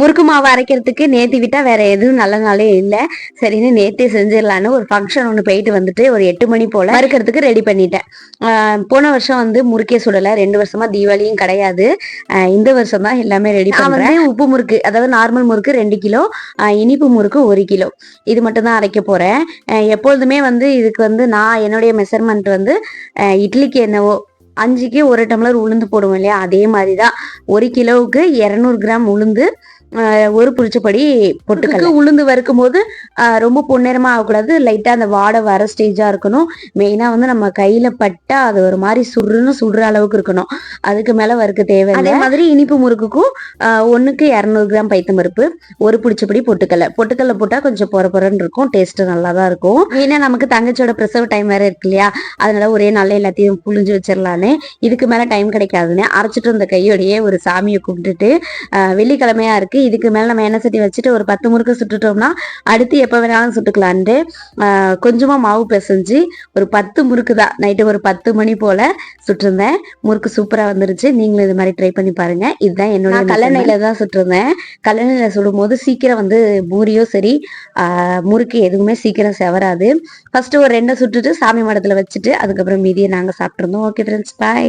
முறுக்கு மாவு அரைக்கிறதுக்கு நேத்தி விட்டா வேற எதுவும் நல்ல நாளே இல்லை. சரின்னு நேத்தே செஞ்சிடலான்னு ஒரு ஃபங்க்ஷன் ஒன்று போயிட்டு வந்துட்டு ஒரு எட்டு மணி போல வறுக்கிறதுக்கு ரெடி பண்ணிட்டேன். போன வருஷம் வந்து முறுக்கே சுடலை. ரெண்டு வருஷமா தீபாவளியும் கிடையாது. இந்த வருஷம் தான் எல்லாமே ரெடி பண்றேன். உப்பு முறுக்கு அதாவது நார்மல் முறுக்கு ரெண்டு கிலோ ஆஹ் இனிப்பு முறுக்கு ஒரு கிலோ. இது மட்டும் தான் அரைக்க போறேன். ஆஹ் எப்பொழுதுமே வந்து இதுக்கு வந்து நான் என்னுடைய மெஷர்மெண்ட் வந்து இட்லிக்கு என்னவோ அஞ்சுக்கு ஒரு டம்ளர் உளுந்து போடுவோம் இல்லையா? அதே மாதிரி தான். ஒரு கிலோவுக்கு இரநூறு கிராம் உளுந்து ஒரு புளிச்சப்படி பொட்டுக்கல்ல உளுந்து வறுக்கும் போது ரொம்ப பொன்னிறமா ஆகக்கூடாது. லைட்டா அந்த வாடை வர ஸ்டேஜா இருக்கணும். மெயினா வந்து நம்ம கையில பட்டா அது ஒரு மாதிரி சுடுன்னு சுடுற அளவுக்கு இருக்கணும். அதுக்கு மேல வறுக்க தேவை அதே மாதிரி இனிப்பு முறுக்குக்கும் ஒண்ணுக்கு இரநூறு கிராம் பைத்தம் பருப்பு ஒரு பிடிச்சபடி பொட்டுக்கல்ல. பொட்டுக்கல்ல போட்டா கொஞ்சம் பொற பொறன்னு இருக்கும். டேஸ்ட் நல்லா தான் இருக்கும் மெயினா நமக்கு தங்கச்சியோட பிரசவ டைம் வேற இருக்கு இல்லையா? அதனால ஒரே நாள்ல எல்லாத்தையும் புழிஞ்சு வச்சிடலான்னு இதுக்கு மேல டைம் கிடைக்காதுன்னு அரைச்சிட்டு இருந்த கையோடையே ஒரு சாமியை கும்பிட்டுட்டு வெள்ளிக்கிழமையா இருக்கு. இதுக்கு மேல நம்ம எண்ணெய் சட்டி வச்சுட்டு ஒரு பத்து முறுக்கு சுட்டுட்டோம்னா அடுத்து எப்ப வேணாலும் சுட்டுக்கலான்ட்டு கொஞ்சமா மாவு பிசைஞ்சு ஒரு பத்து முறுக்கு தான். நைட்டு ஒரு பத்து மணி போல சுட்டிருந்தேன். முறுக்கு சூப்பரா வந்துருச்சு. நீங்களும் இது மாதிரி ட்ரை பண்ணி பாருங்க. இதுதான் என்னோட கல்லெண்ணெயில தான் சுட்டிருந்தேன். கல்லெண்ணெயில சுடும்போது சீக்கிரம் வந்து பூரியோ சரி ஆஹ் முறுக்கு எதுவுமே சீக்கிரம் செவராது. ஃபர்ஸ்ட் ஒரு ரெண்டை சுட்டுட்டு சாமி மடத்துல வச்சுட்டு அதுக்கப்புறம் மீதியை நாங்க சாப்பிட்டிருந்தோம். Okay friends bye